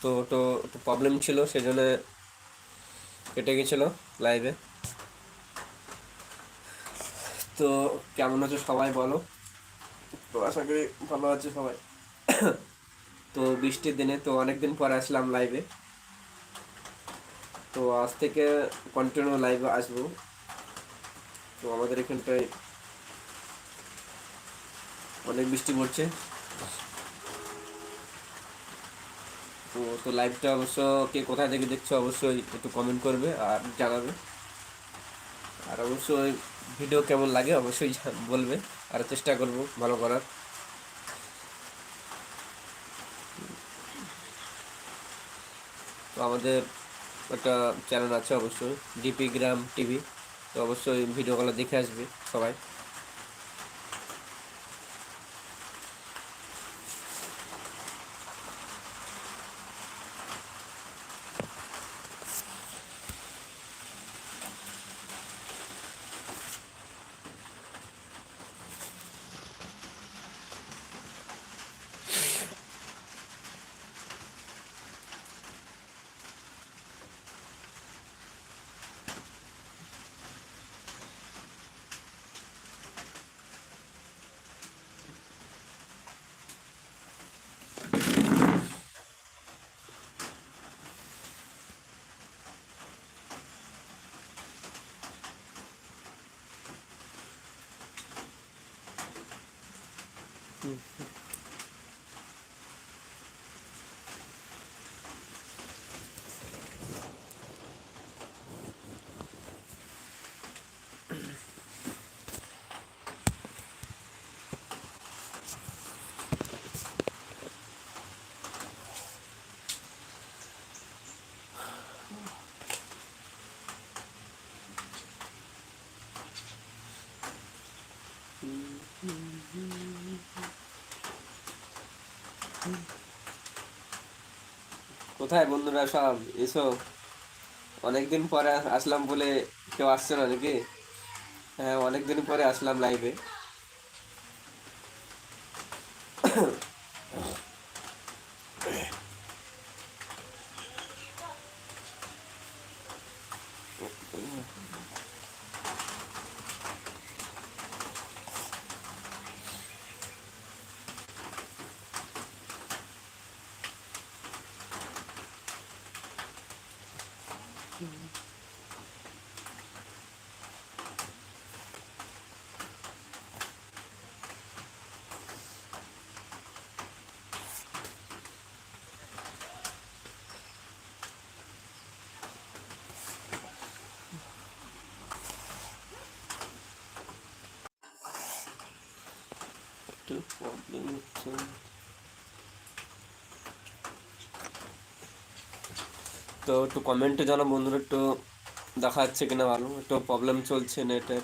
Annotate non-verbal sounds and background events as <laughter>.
তো তো একটু প্রবলেম ছিল সেই জন্য কেটে গেছিল লাইভে তো কেমন আছো সবাই বলো? তো আশা করি ভালো আছে সবাই। <coughs> তো বৃষ্টির দিনে তো অনেকদিন পরে আসলাম লাইভে তো আজ থেকে কন্টিনিউ লাইভে আসব। তো আমাদের এখানটায় অনেক বৃষ্টি পড়ছে। তো তো লাইভটা অবশ্য কে কোথায় থেকে দেখছ অবশ্যই একটু কমেন্ট করবে আর জানাবে। আর অবশ্যই ভিডিও কেমন লাগে অবশ্যই বলবে। আর চেষ্টা করব ভালো করার। তো আমাদের একটা চ্যানেল আছে অবশ্যই ডিপি গ্রাম টিভি তো অবশ্যই ভিডিওগুলো দেখে আসবে সবাই। 嗯。嗯。嗯嗯嗯。কোথায় বন্ধুরা সব? এসো। অনেকদিন পরে আসলাম বলে কেউ আসছে না নাকি? হ্যাঁ অনেকদিন পরে আসলাম লাইভে to. problem তো একটু কমেন্টে জানো বন্ধুরা একটু দেখা যাচ্ছে কিনা ভালো একটু প্রবলেম চলছে নেটের